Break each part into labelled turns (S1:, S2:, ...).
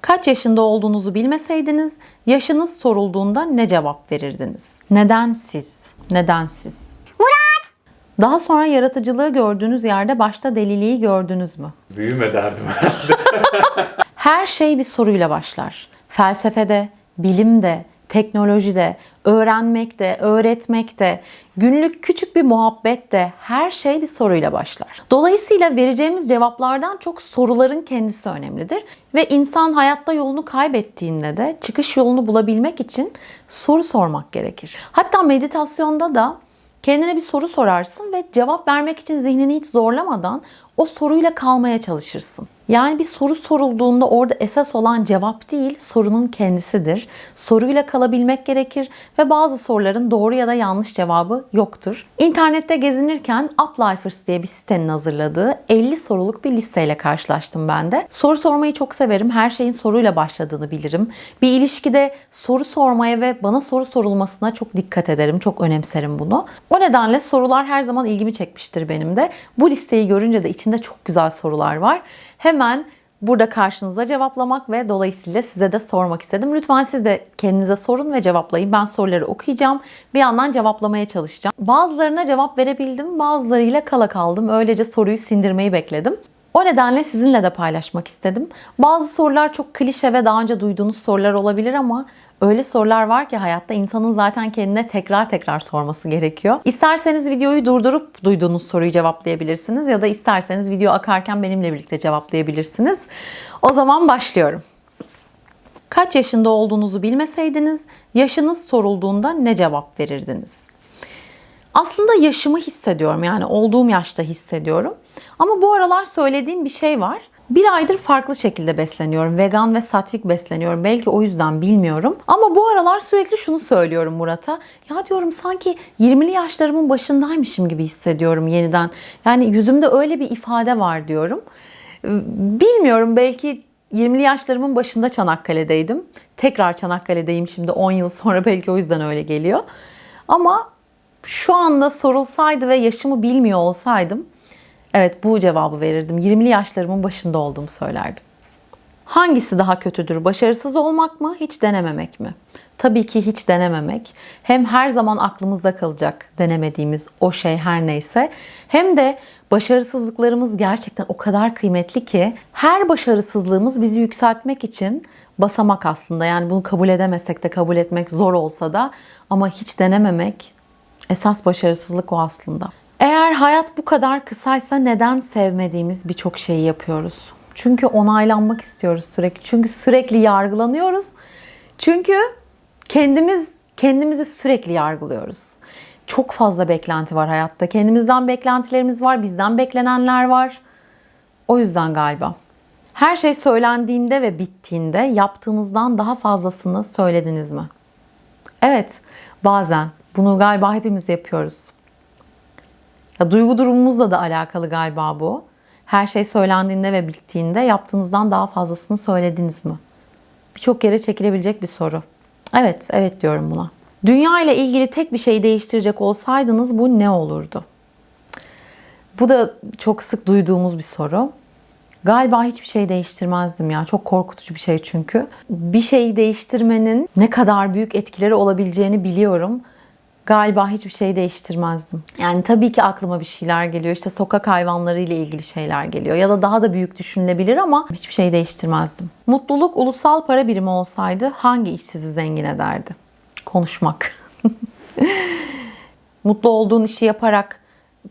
S1: Kaç yaşında olduğunuzu bilmeseydiniz yaşınız sorulduğunda ne cevap verirdiniz? Neden siz? Neden siz? Murat! Daha sonra yaratıcılığı gördüğünüz yerde başta deliliği gördünüz mü?
S2: Büyüme derdim.
S1: Her şey bir soruyla başlar. Felsefede, bilimde, teknolojide, öğrenmekte, öğretmekte, günlük küçük bir muhabbette her şey bir soruyla başlar. Dolayısıyla vereceğimiz cevaplardan çok soruların kendisi önemlidir ve insan hayatta yolunu kaybettiğinde de çıkış yolunu bulabilmek için soru sormak gerekir. Hatta meditasyonda da Kendine bir soru sorarsın ve cevap vermek için zihnini hiç zorlamadan o soruyla kalmaya çalışırsın. Yani bir soru sorulduğunda orada esas olan cevap değil, sorunun kendisidir. Soruyla kalabilmek gerekir ve bazı soruların doğru ya da yanlış cevabı yoktur. İnternette gezinirken Uplifers diye bir sitenin hazırladığı 50 soruluk bir listeyle karşılaştım ben de. Soru sormayı çok severim. Her şeyin soruyla başladığını bilirim. Bir ilişkide soru sormaya ve bana soru sorulmasına çok dikkat ederim. Çok önemserim bunu. O nedenle sorular her zaman ilgimi çekmiştir benim de. Bu listeyi görünce de içinde çok güzel sorular var. Hemen burada karşınıza cevaplamak ve dolayısıyla size de sormak istedim. Lütfen siz de kendinize sorun ve cevaplayın. Ben soruları okuyacağım. Bir yandan cevaplamaya çalışacağım. Bazılarına cevap verebildim, bazılarıyla kala kaldım. Öylece soruyu sindirmeyi bekledim. O nedenle sizinle de paylaşmak istedim. Bazı sorular çok klişe ve daha önce duyduğunuz sorular olabilir ama öyle sorular var ki hayatta insanın zaten kendine tekrar tekrar sorması gerekiyor. İsterseniz videoyu durdurup duyduğunuz soruyu cevaplayabilirsiniz ya da isterseniz video akarken benimle birlikte cevaplayabilirsiniz. O zaman başlıyorum. Kaç yaşında olduğunuzu bilmeseydiniz yaşınız sorulduğunda ne cevap verirdiniz? Aslında yaşımı hissediyorum yani olduğum yaşta hissediyorum. Ama bu aralar söylediğim bir şey var. Bir aydır farklı şekilde besleniyorum. Vegan ve satvik besleniyorum. Belki o yüzden bilmiyorum. Ama bu aralar sürekli şunu söylüyorum Murat'a. Ya diyorum sanki 20'li yaşlarımın başındaymışım gibi hissediyorum yeniden. Yani yüzümde öyle bir ifade var diyorum. Bilmiyorum belki 20'li yaşlarımın başında Çanakkale'deydim. Tekrar Çanakkale'deyim şimdi 10 yıl sonra belki o yüzden öyle geliyor. Ama şu anda sorulsaydı ve yaşımı bilmiyor olsaydım evet bu cevabı verirdim. 20'li yaşlarımın başında olduğumu söylerdim. Hangisi daha kötüdür? Başarısız olmak mı, hiç denememek mi? Tabii ki hiç denememek. Hem her zaman aklımızda kalacak denemediğimiz o şey her neyse. Hem de başarısızlıklarımız gerçekten o kadar kıymetli ki her başarısızlığımız bizi yükseltmek için basamak aslında. Yani bunu kabul edemesek de kabul etmek zor olsa da ama hiç denememek esas başarısızlık o aslında. Eğer hayat bu kadar kısaysa neden sevmediğimiz birçok şeyi yapıyoruz? Çünkü onaylanmak istiyoruz sürekli. Çünkü sürekli yargılanıyoruz. Çünkü kendimiz kendimizi sürekli yargılıyoruz. Çok fazla beklenti var hayatta. Kendimizden beklentilerimiz var, bizden beklenenler var. O yüzden galiba. Her şey söylendiğinde ve bittiğinde yaptığınızdan daha fazlasını söylediniz mi? Evet, bazen. Bunu galiba hepimiz yapıyoruz. Ya, duygu durumumuzla da alakalı galiba bu. Her şey söylendiğinde ve bittiğinde yaptığınızdan daha fazlasını söylediniz mi? Birçok yere çekilebilecek bir soru. Evet, evet diyorum buna. Dünya ile ilgili tek bir şey değiştirecek olsaydınız bu ne olurdu? Bu da çok sık duyduğumuz bir soru. Galiba hiçbir şey değiştirmezdim ya. Çok korkutucu bir şey çünkü. Bir şeyi değiştirmenin ne kadar büyük etkileri olabileceğini biliyorum galiba hiçbir şey değiştirmezdim. Yani tabii ki aklıma bir şeyler geliyor. İşte sokak hayvanları ile ilgili şeyler geliyor. Ya da daha da büyük düşünülebilir ama hiçbir şey değiştirmezdim. Mutluluk ulusal para birimi olsaydı hangi iş sizi zengin ederdi? Konuşmak. Mutlu olduğun işi yaparak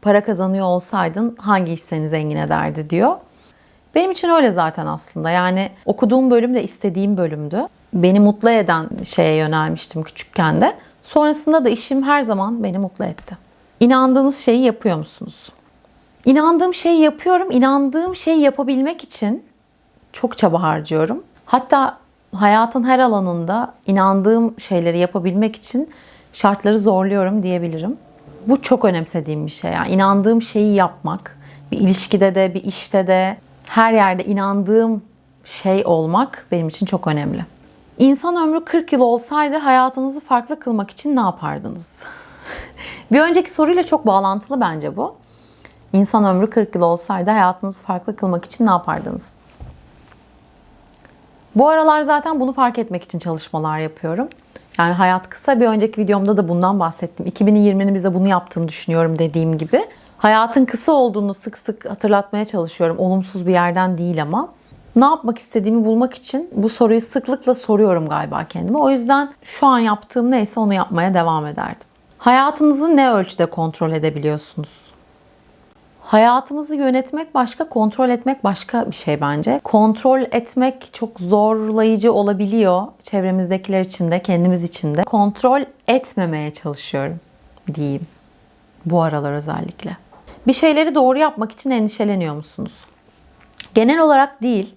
S1: para kazanıyor olsaydın hangi iş seni zengin ederdi diyor. Benim için öyle zaten aslında. Yani okuduğum bölüm de istediğim bölümdü. Beni mutlu eden şeye yönelmiştim küçükken de. Sonrasında da işim her zaman beni mutlu etti. İnandığınız şeyi yapıyor musunuz? İnandığım şeyi yapıyorum. İnandığım şeyi yapabilmek için çok çaba harcıyorum. Hatta hayatın her alanında inandığım şeyleri yapabilmek için şartları zorluyorum diyebilirim. Bu çok önemsediğim bir şey. Yani inandığım şeyi yapmak, bir ilişkide de, bir işte de, her yerde inandığım şey olmak benim için çok önemli. İnsan ömrü 40 yıl olsaydı hayatınızı farklı kılmak için ne yapardınız? bir önceki soruyla çok bağlantılı bence bu. İnsan ömrü 40 yıl olsaydı hayatınızı farklı kılmak için ne yapardınız? Bu aralar zaten bunu fark etmek için çalışmalar yapıyorum. Yani hayat kısa. Bir önceki videomda da bundan bahsettim. 2020'nin bize bunu yaptığını düşünüyorum dediğim gibi. Hayatın kısa olduğunu sık sık hatırlatmaya çalışıyorum. Olumsuz bir yerden değil ama. Ne yapmak istediğimi bulmak için bu soruyu sıklıkla soruyorum galiba kendime. O yüzden şu an yaptığım neyse onu yapmaya devam ederdim. Hayatınızı ne ölçüde kontrol edebiliyorsunuz? Hayatımızı yönetmek başka, kontrol etmek başka bir şey bence. Kontrol etmek çok zorlayıcı olabiliyor çevremizdekiler için de, kendimiz için de. Kontrol etmemeye çalışıyorum diyeyim. Bu aralar özellikle. Bir şeyleri doğru yapmak için endişeleniyor musunuz? Genel olarak değil.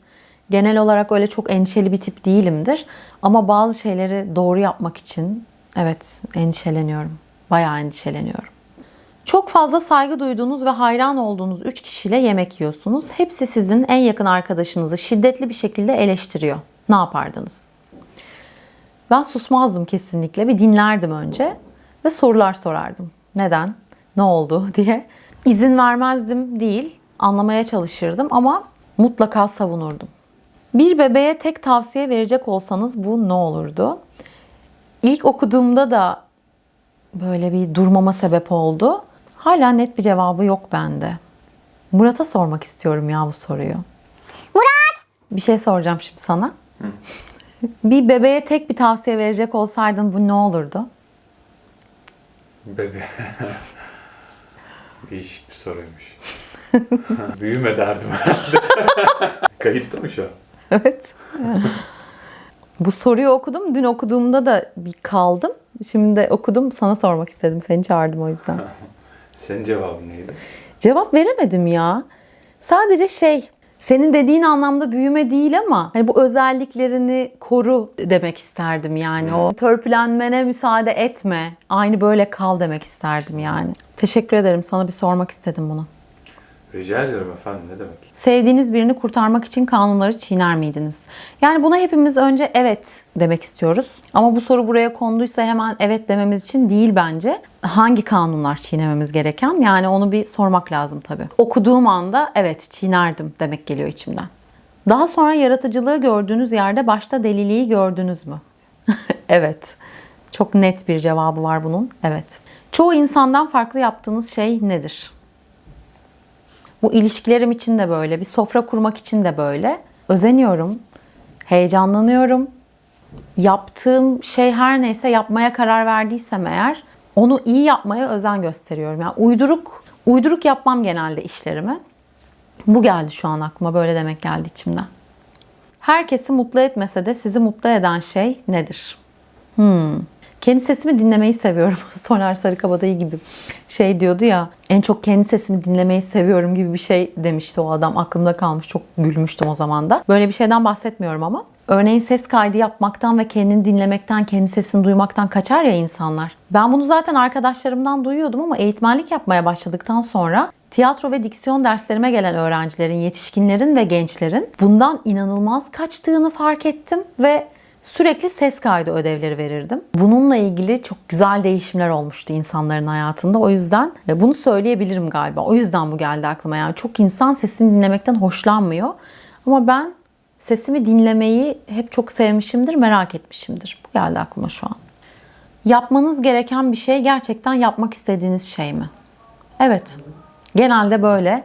S1: Genel olarak öyle çok endişeli bir tip değilimdir. Ama bazı şeyleri doğru yapmak için evet endişeleniyorum. Bayağı endişeleniyorum. Çok fazla saygı duyduğunuz ve hayran olduğunuz 3 kişiyle yemek yiyorsunuz. Hepsi sizin en yakın arkadaşınızı şiddetli bir şekilde eleştiriyor. Ne yapardınız? Ben susmazdım kesinlikle. Bir dinlerdim önce ve sorular sorardım. Neden? Ne oldu diye. İzin vermezdim değil, anlamaya çalışırdım ama mutlaka savunurdum. Bir bebeğe tek tavsiye verecek olsanız bu ne olurdu? İlk okuduğumda da böyle bir durmama sebep oldu. Hala net bir cevabı yok bende. Murat'a sormak istiyorum ya bu soruyu.
S2: Murat!
S1: Bir şey soracağım şimdi sana. bir bebeğe tek bir tavsiye verecek olsaydın bu ne olurdu?
S3: Bebe. Değişik bir soruymuş. Büyüme derdim herhalde. Kayıtta mı şu an?
S1: Evet. bu soruyu okudum. Dün okuduğumda da bir kaldım. Şimdi de okudum. Sana sormak istedim. Seni çağırdım o yüzden.
S3: Senin cevabın neydi?
S1: Cevap veremedim ya. Sadece şey senin dediğin anlamda büyüme değil ama hani bu özelliklerini koru demek isterdim yani. O törpülenmene müsaade etme. Aynı böyle kal demek isterdim yani. Teşekkür ederim. Sana bir sormak istedim bunu.
S3: Rica ediyorum efendim ne demek?
S1: Sevdiğiniz birini kurtarmak için kanunları çiğner miydiniz? Yani buna hepimiz önce evet demek istiyoruz. Ama bu soru buraya konduysa hemen evet dememiz için değil bence. Hangi kanunlar çiğnememiz gereken? Yani onu bir sormak lazım tabii. Okuduğum anda evet çiğnerdim demek geliyor içimden. Daha sonra yaratıcılığı gördüğünüz yerde başta deliliği gördünüz mü? evet. Çok net bir cevabı var bunun. Evet. Çoğu insandan farklı yaptığınız şey nedir? Bu ilişkilerim için de böyle, bir sofra kurmak için de böyle. Özeniyorum, heyecanlanıyorum. Yaptığım şey her neyse yapmaya karar verdiysem eğer onu iyi yapmaya özen gösteriyorum. Yani uyduruk uyduruk yapmam genelde işlerimi. Bu geldi şu an aklıma böyle demek geldi içimden. Herkesi mutlu etmese de sizi mutlu eden şey nedir? Hmm. Kendi sesimi dinlemeyi seviyorum. Soner Sarıkabadayı gibi şey diyordu ya. En çok kendi sesimi dinlemeyi seviyorum gibi bir şey demişti o adam. Aklımda kalmış. Çok gülmüştüm o zaman da. Böyle bir şeyden bahsetmiyorum ama. Örneğin ses kaydı yapmaktan ve kendini dinlemekten, kendi sesini duymaktan kaçar ya insanlar. Ben bunu zaten arkadaşlarımdan duyuyordum ama eğitmenlik yapmaya başladıktan sonra tiyatro ve diksiyon derslerime gelen öğrencilerin, yetişkinlerin ve gençlerin bundan inanılmaz kaçtığını fark ettim ve sürekli ses kaydı ödevleri verirdim. Bununla ilgili çok güzel değişimler olmuştu insanların hayatında. O yüzden ve bunu söyleyebilirim galiba. O yüzden bu geldi aklıma. Yani çok insan sesini dinlemekten hoşlanmıyor. Ama ben sesimi dinlemeyi hep çok sevmişimdir, merak etmişimdir. Bu geldi aklıma şu an. Yapmanız gereken bir şey gerçekten yapmak istediğiniz şey mi? Evet. Genelde böyle.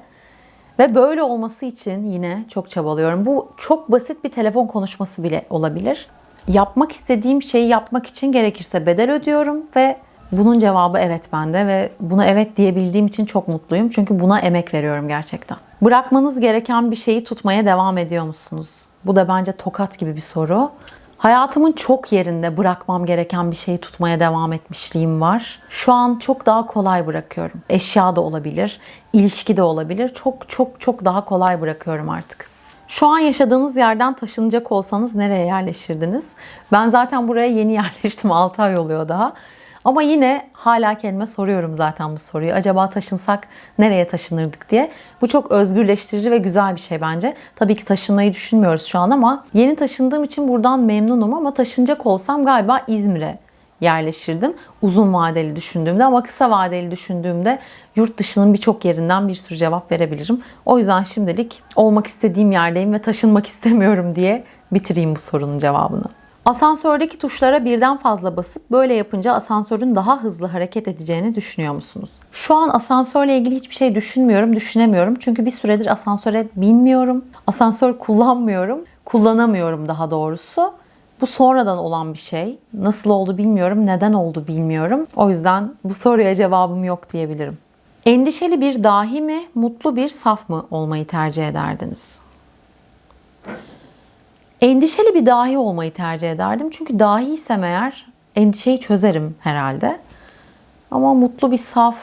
S1: Ve böyle olması için yine çok çabalıyorum. Bu çok basit bir telefon konuşması bile olabilir. Yapmak istediğim şeyi yapmak için gerekirse bedel ödüyorum ve bunun cevabı evet bende ve buna evet diyebildiğim için çok mutluyum. Çünkü buna emek veriyorum gerçekten. Bırakmanız gereken bir şeyi tutmaya devam ediyor musunuz? Bu da bence tokat gibi bir soru. Hayatımın çok yerinde bırakmam gereken bir şeyi tutmaya devam etmişliğim var. Şu an çok daha kolay bırakıyorum. Eşya da olabilir, ilişki de olabilir. Çok çok çok daha kolay bırakıyorum artık. Şu an yaşadığınız yerden taşınacak olsanız nereye yerleşirdiniz? Ben zaten buraya yeni yerleştim. 6 ay oluyor daha. Ama yine hala kendime soruyorum zaten bu soruyu. Acaba taşınsak nereye taşınırdık diye. Bu çok özgürleştirici ve güzel bir şey bence. Tabii ki taşınmayı düşünmüyoruz şu an ama yeni taşındığım için buradan memnunum ama taşınacak olsam galiba İzmir'e yerleşirdim. Uzun vadeli düşündüğümde ama kısa vadeli düşündüğümde yurt dışının birçok yerinden bir sürü cevap verebilirim. O yüzden şimdilik olmak istediğim yerdeyim ve taşınmak istemiyorum diye bitireyim bu sorunun cevabını. Asansördeki tuşlara birden fazla basıp böyle yapınca asansörün daha hızlı hareket edeceğini düşünüyor musunuz? Şu an asansörle ilgili hiçbir şey düşünmüyorum, düşünemiyorum. Çünkü bir süredir asansöre binmiyorum. Asansör kullanmıyorum. Kullanamıyorum daha doğrusu. Bu sonradan olan bir şey. Nasıl oldu bilmiyorum, neden oldu bilmiyorum. O yüzden bu soruya cevabım yok diyebilirim. Endişeli bir dahi mi, mutlu bir saf mı olmayı tercih ederdiniz? Endişeli bir dahi olmayı tercih ederdim. Çünkü dahiysem eğer endişeyi çözerim herhalde. Ama mutlu bir saf,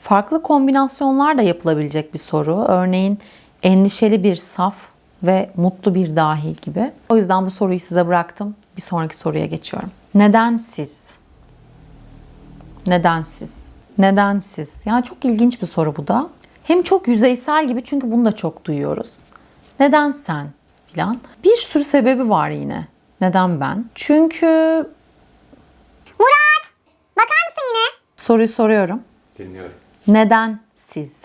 S1: farklı kombinasyonlar da yapılabilecek bir soru. Örneğin endişeli bir saf ve mutlu bir dahi gibi. O yüzden bu soruyu size bıraktım. Bir sonraki soruya geçiyorum. Neden siz? Neden siz? Neden siz? Yani çok ilginç bir soru bu da. Hem çok yüzeysel gibi çünkü bunu da çok duyuyoruz. Neden sen? Filan. Bir sürü sebebi var yine. Neden ben? Çünkü
S2: Murat! Bakar mısın yine?
S1: soruyu soruyorum.
S3: Dinliyorum.
S1: Neden siz?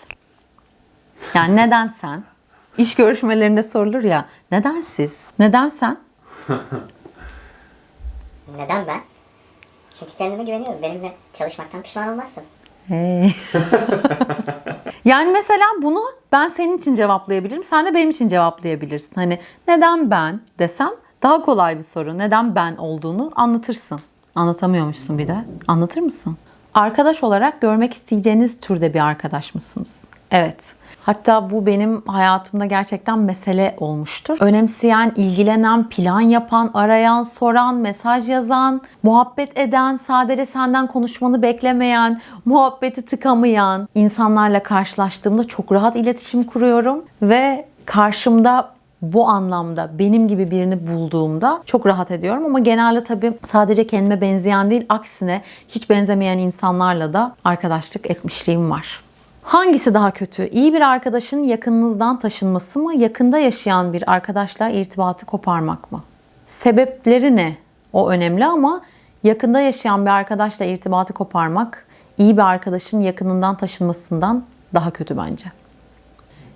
S1: Yani neden sen? İş görüşmelerinde sorulur ya. Neden siz? Neden sen?
S2: Neden ben? Çünkü kendime güveniyorum. Benimle çalışmaktan pişman olmazsın.
S1: Hey. yani mesela bunu ben senin için cevaplayabilirim. Sen de benim için cevaplayabilirsin. Hani neden ben desem daha kolay bir soru. Neden ben olduğunu anlatırsın. Anlatamıyormuşsun bir de. Anlatır mısın? Arkadaş olarak görmek isteyeceğiniz türde bir arkadaş mısınız? Evet. Hatta bu benim hayatımda gerçekten mesele olmuştur. Önemseyen, ilgilenen, plan yapan, arayan, soran, mesaj yazan, muhabbet eden, sadece senden konuşmanı beklemeyen, muhabbeti tıkamayan insanlarla karşılaştığımda çok rahat iletişim kuruyorum ve karşımda bu anlamda benim gibi birini bulduğumda çok rahat ediyorum ama genelde tabii sadece kendime benzeyen değil aksine hiç benzemeyen insanlarla da arkadaşlık etmişliğim var. Hangisi daha kötü? İyi bir arkadaşın yakınınızdan taşınması mı, yakında yaşayan bir arkadaşla irtibatı koparmak mı? Sebepleri ne? O önemli ama yakında yaşayan bir arkadaşla irtibatı koparmak iyi bir arkadaşın yakınından taşınmasından daha kötü bence.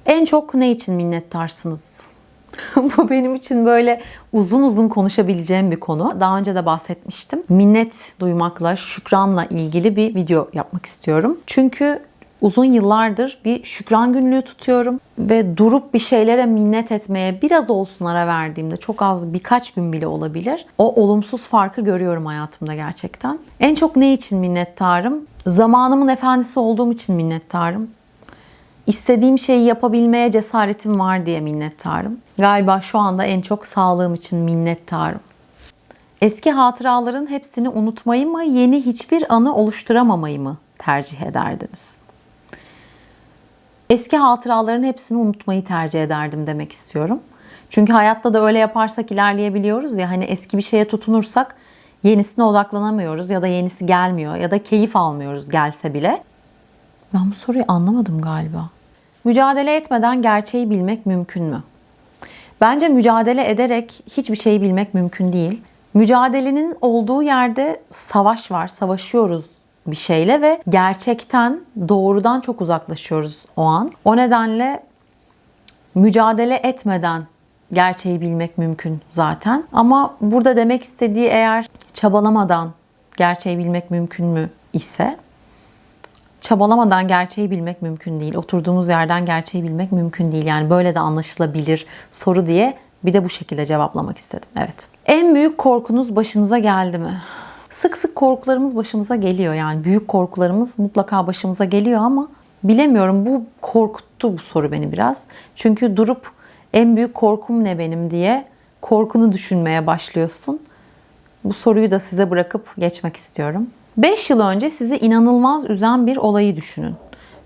S1: En çok ne için minnettarsınız? Bu benim için böyle uzun uzun konuşabileceğim bir konu. Daha önce de bahsetmiştim. Minnet duymakla, şükranla ilgili bir video yapmak istiyorum. Çünkü uzun yıllardır bir şükran günlüğü tutuyorum ve durup bir şeylere minnet etmeye biraz olsun ara verdiğimde çok az birkaç gün bile olabilir. O olumsuz farkı görüyorum hayatımda gerçekten. En çok ne için minnettarım? Zamanımın efendisi olduğum için minnettarım. İstediğim şeyi yapabilmeye cesaretim var diye minnettarım. Galiba şu anda en çok sağlığım için minnettarım. Eski hatıraların hepsini unutmayı mı, yeni hiçbir anı oluşturamamayı mı tercih ederdiniz? Eski hatıraların hepsini unutmayı tercih ederdim demek istiyorum. Çünkü hayatta da öyle yaparsak ilerleyebiliyoruz ya hani eski bir şeye tutunursak yenisine odaklanamıyoruz ya da yenisi gelmiyor ya da keyif almıyoruz gelse bile. Ben bu soruyu anlamadım galiba. Mücadele etmeden gerçeği bilmek mümkün mü? Bence mücadele ederek hiçbir şeyi bilmek mümkün değil. Mücadelenin olduğu yerde savaş var, savaşıyoruz bir şeyle ve gerçekten doğrudan çok uzaklaşıyoruz o an. O nedenle mücadele etmeden gerçeği bilmek mümkün zaten. Ama burada demek istediği eğer çabalamadan gerçeği bilmek mümkün mü ise çabalamadan gerçeği bilmek mümkün değil. Oturduğumuz yerden gerçeği bilmek mümkün değil. Yani böyle de anlaşılabilir soru diye bir de bu şekilde cevaplamak istedim. Evet. En büyük korkunuz başınıza geldi mi? Sık sık korkularımız başımıza geliyor. Yani büyük korkularımız mutlaka başımıza geliyor ama bilemiyorum bu korkuttu bu soru beni biraz. Çünkü durup en büyük korkum ne benim diye korkunu düşünmeye başlıyorsun. Bu soruyu da size bırakıp geçmek istiyorum. 5 yıl önce sizi inanılmaz üzen bir olayı düşünün.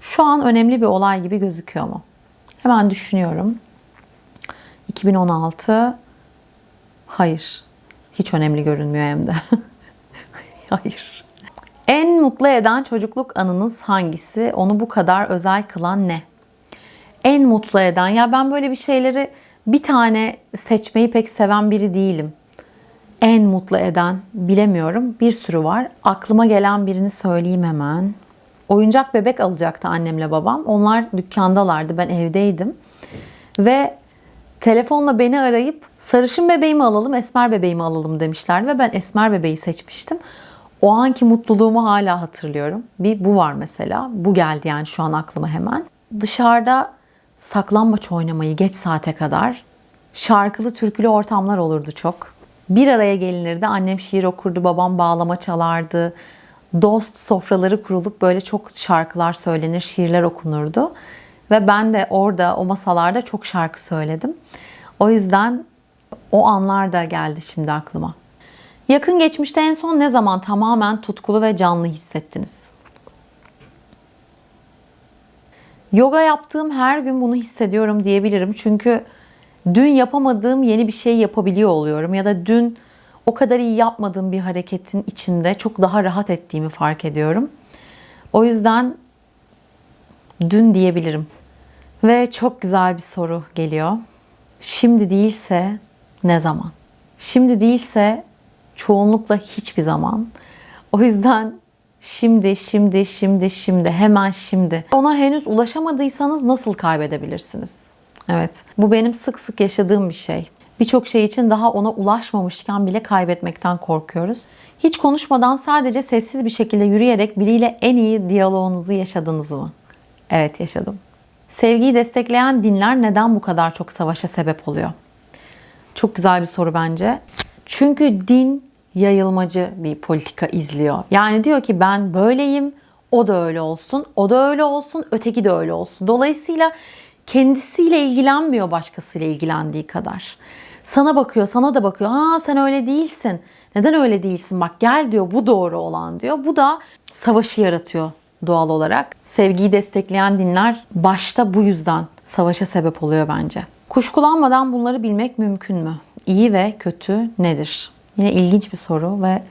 S1: Şu an önemli bir olay gibi gözüküyor mu? Hemen düşünüyorum. 2016 Hayır. Hiç önemli görünmüyor hem de. Hayır. En mutlu eden çocukluk anınız hangisi? Onu bu kadar özel kılan ne? En mutlu eden ya ben böyle bir şeyleri bir tane seçmeyi pek seven biri değilim. en mutlu eden bilemiyorum. Bir sürü var. Aklıma gelen birini söyleyeyim hemen. Oyuncak bebek alacaktı annemle babam. Onlar dükkandalardı. Ben evdeydim. Ve telefonla beni arayıp sarışın bebeğimi alalım, esmer bebeğimi alalım demişlerdi ve ben esmer bebeği seçmiştim. O anki mutluluğumu hala hatırlıyorum. Bir bu var mesela. Bu geldi yani şu an aklıma hemen. Dışarıda saklambaç oynamayı geç saate kadar şarkılı türkülü ortamlar olurdu çok. Bir araya gelinirdi. Annem şiir okurdu, babam bağlama çalardı. Dost sofraları kurulup böyle çok şarkılar söylenir, şiirler okunurdu. Ve ben de orada o masalarda çok şarkı söyledim. O yüzden o anlar da geldi şimdi aklıma. Yakın geçmişte en son ne zaman tamamen tutkulu ve canlı hissettiniz? Yoga yaptığım her gün bunu hissediyorum diyebilirim. Çünkü dün yapamadığım yeni bir şey yapabiliyor oluyorum. Ya da dün o kadar iyi yapmadığım bir hareketin içinde çok daha rahat ettiğimi fark ediyorum. O yüzden dün diyebilirim. Ve çok güzel bir soru geliyor. Şimdi değilse ne zaman? Şimdi değilse çoğunlukla hiçbir zaman. O yüzden şimdi, şimdi, şimdi, şimdi, hemen şimdi. Ona henüz ulaşamadıysanız nasıl kaybedebilirsiniz? Evet, bu benim sık sık yaşadığım bir şey. Birçok şey için daha ona ulaşmamışken bile kaybetmekten korkuyoruz. Hiç konuşmadan sadece sessiz bir şekilde yürüyerek biriyle en iyi diyaloğunuzu yaşadınız mı? Evet, yaşadım. Sevgiyi destekleyen dinler neden bu kadar çok savaşa sebep oluyor? Çok güzel bir soru bence. Çünkü din yayılmacı bir politika izliyor. Yani diyor ki ben böyleyim, o da öyle olsun, o da öyle olsun, öteki de öyle olsun. Dolayısıyla kendisiyle ilgilenmiyor başkasıyla ilgilendiği kadar. Sana bakıyor, sana da bakıyor. Ha sen öyle değilsin. Neden öyle değilsin? Bak gel diyor bu doğru olan diyor. Bu da savaşı yaratıyor doğal olarak. Sevgiyi destekleyen dinler başta bu yüzden savaşa sebep oluyor bence. Kuşkulanmadan bunları bilmek mümkün mü? İyi ve kötü nedir? Yine ilginç bir soru ve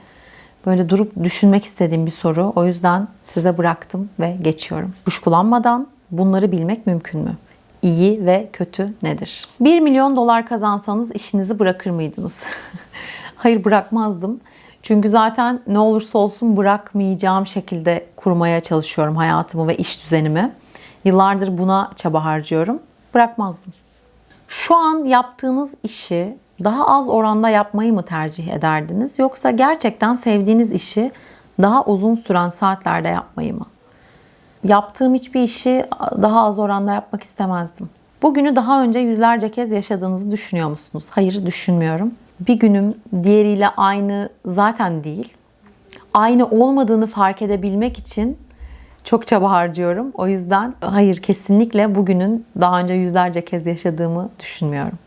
S1: böyle durup düşünmek istediğim bir soru. O yüzden size bıraktım ve geçiyorum. Kuşkulanmadan bunları bilmek mümkün mü? İyi ve kötü nedir? 1 milyon dolar kazansanız işinizi bırakır mıydınız? Hayır bırakmazdım. Çünkü zaten ne olursa olsun bırakmayacağım şekilde kurmaya çalışıyorum hayatımı ve iş düzenimi. Yıllardır buna çaba harcıyorum. Bırakmazdım. Şu an yaptığınız işi daha az oranda yapmayı mı tercih ederdiniz yoksa gerçekten sevdiğiniz işi daha uzun süren saatlerde yapmayı mı? Yaptığım hiçbir işi daha az oranda yapmak istemezdim. Bugünü daha önce yüzlerce kez yaşadığınızı düşünüyor musunuz? Hayır, düşünmüyorum. Bir günüm diğeriyle aynı zaten değil. Aynı olmadığını fark edebilmek için çok çaba harcıyorum. O yüzden hayır kesinlikle bugünün daha önce yüzlerce kez yaşadığımı düşünmüyorum.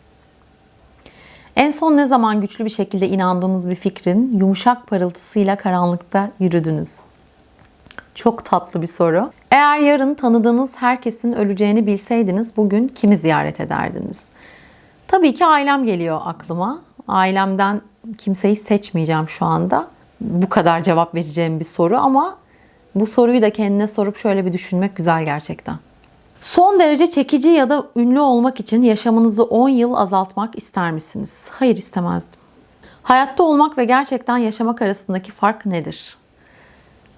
S1: En son ne zaman güçlü bir şekilde inandığınız bir fikrin yumuşak parıltısıyla karanlıkta yürüdünüz? Çok tatlı bir soru. Eğer yarın tanıdığınız herkesin öleceğini bilseydiniz bugün kimi ziyaret ederdiniz? Tabii ki ailem geliyor aklıma. Ailemden kimseyi seçmeyeceğim şu anda. Bu kadar cevap vereceğim bir soru ama bu soruyu da kendine sorup şöyle bir düşünmek güzel gerçekten. Son derece çekici ya da ünlü olmak için yaşamınızı 10 yıl azaltmak ister misiniz? Hayır istemezdim. Hayatta olmak ve gerçekten yaşamak arasındaki fark nedir?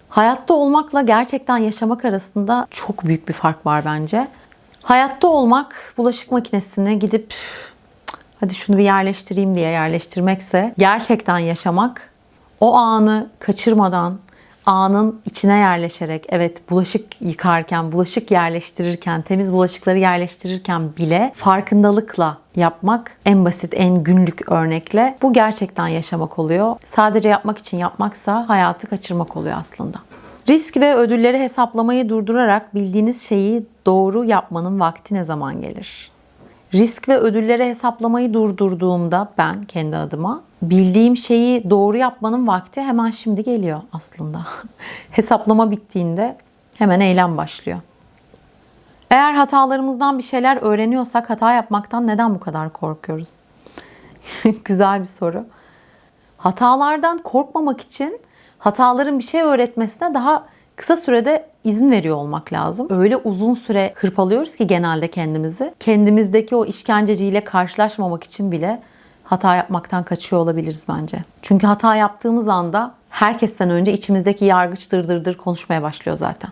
S1: Hayatta olmakla gerçekten yaşamak arasında çok büyük bir fark var bence. Hayatta olmak bulaşık makinesine gidip hadi şunu bir yerleştireyim diye yerleştirmekse gerçekten yaşamak o anı kaçırmadan anın içine yerleşerek evet bulaşık yıkarken, bulaşık yerleştirirken, temiz bulaşıkları yerleştirirken bile farkındalıkla yapmak en basit, en günlük örnekle bu gerçekten yaşamak oluyor. Sadece yapmak için yapmaksa hayatı kaçırmak oluyor aslında. Risk ve ödülleri hesaplamayı durdurarak bildiğiniz şeyi doğru yapmanın vakti ne zaman gelir? Risk ve ödülleri hesaplamayı durdurduğumda ben kendi adıma bildiğim şeyi doğru yapmanın vakti hemen şimdi geliyor aslında. Hesaplama bittiğinde hemen eylem başlıyor. Eğer hatalarımızdan bir şeyler öğreniyorsak hata yapmaktan neden bu kadar korkuyoruz? Güzel bir soru. Hatalardan korkmamak için hataların bir şey öğretmesine daha kısa sürede izin veriyor olmak lazım. Öyle uzun süre hırpalıyoruz ki genelde kendimizi. Kendimizdeki o işkenceciyle karşılaşmamak için bile hata yapmaktan kaçıyor olabiliriz bence. Çünkü hata yaptığımız anda herkesten önce içimizdeki yargıç dır dır dır konuşmaya başlıyor zaten.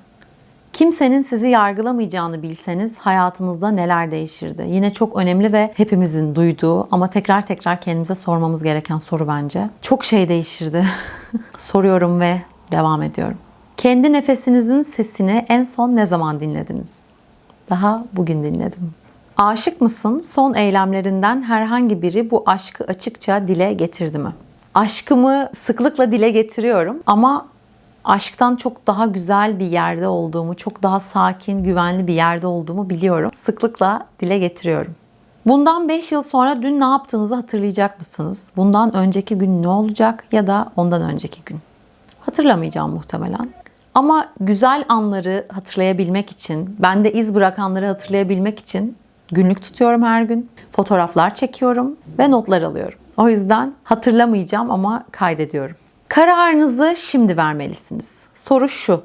S1: Kimsenin sizi yargılamayacağını bilseniz hayatınızda neler değişirdi? Yine çok önemli ve hepimizin duyduğu ama tekrar tekrar kendimize sormamız gereken soru bence. Çok şey değişirdi. Soruyorum ve devam ediyorum. Kendi nefesinizin sesini en son ne zaman dinlediniz? Daha bugün dinledim. Aşık mısın? Son eylemlerinden herhangi biri bu aşkı açıkça dile getirdi mi? Aşkımı sıklıkla dile getiriyorum ama aşktan çok daha güzel bir yerde olduğumu, çok daha sakin, güvenli bir yerde olduğumu biliyorum. Sıklıkla dile getiriyorum. Bundan 5 yıl sonra dün ne yaptığınızı hatırlayacak mısınız? Bundan önceki gün ne olacak ya da ondan önceki gün? Hatırlamayacağım muhtemelen. Ama güzel anları hatırlayabilmek için, bende iz bırakanları hatırlayabilmek için günlük tutuyorum her gün. Fotoğraflar çekiyorum ve notlar alıyorum. O yüzden hatırlamayacağım ama kaydediyorum. Kararınızı şimdi vermelisiniz. Soru şu.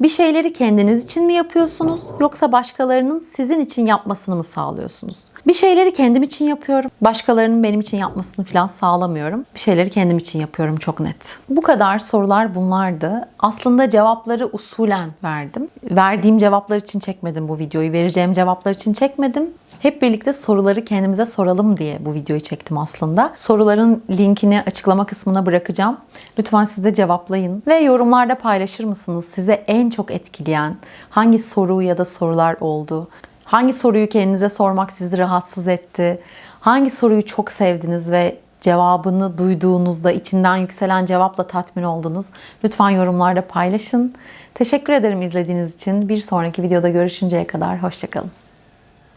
S1: Bir şeyleri kendiniz için mi yapıyorsunuz yoksa başkalarının sizin için yapmasını mı sağlıyorsunuz? Bir şeyleri kendim için yapıyorum. Başkalarının benim için yapmasını falan sağlamıyorum. Bir şeyleri kendim için yapıyorum çok net. Bu kadar sorular bunlardı. Aslında cevapları usulen verdim. Verdiğim cevaplar için çekmedim bu videoyu. Vereceğim cevaplar için çekmedim. Hep birlikte soruları kendimize soralım diye bu videoyu çektim aslında. Soruların linkini açıklama kısmına bırakacağım. Lütfen siz de cevaplayın ve yorumlarda paylaşır mısınız? Size en çok etkileyen hangi soru ya da sorular oldu? Hangi soruyu kendinize sormak sizi rahatsız etti? Hangi soruyu çok sevdiniz ve cevabını duyduğunuzda içinden yükselen cevapla tatmin oldunuz? Lütfen yorumlarda paylaşın. Teşekkür ederim izlediğiniz için. Bir sonraki videoda görüşünceye kadar hoşçakalın.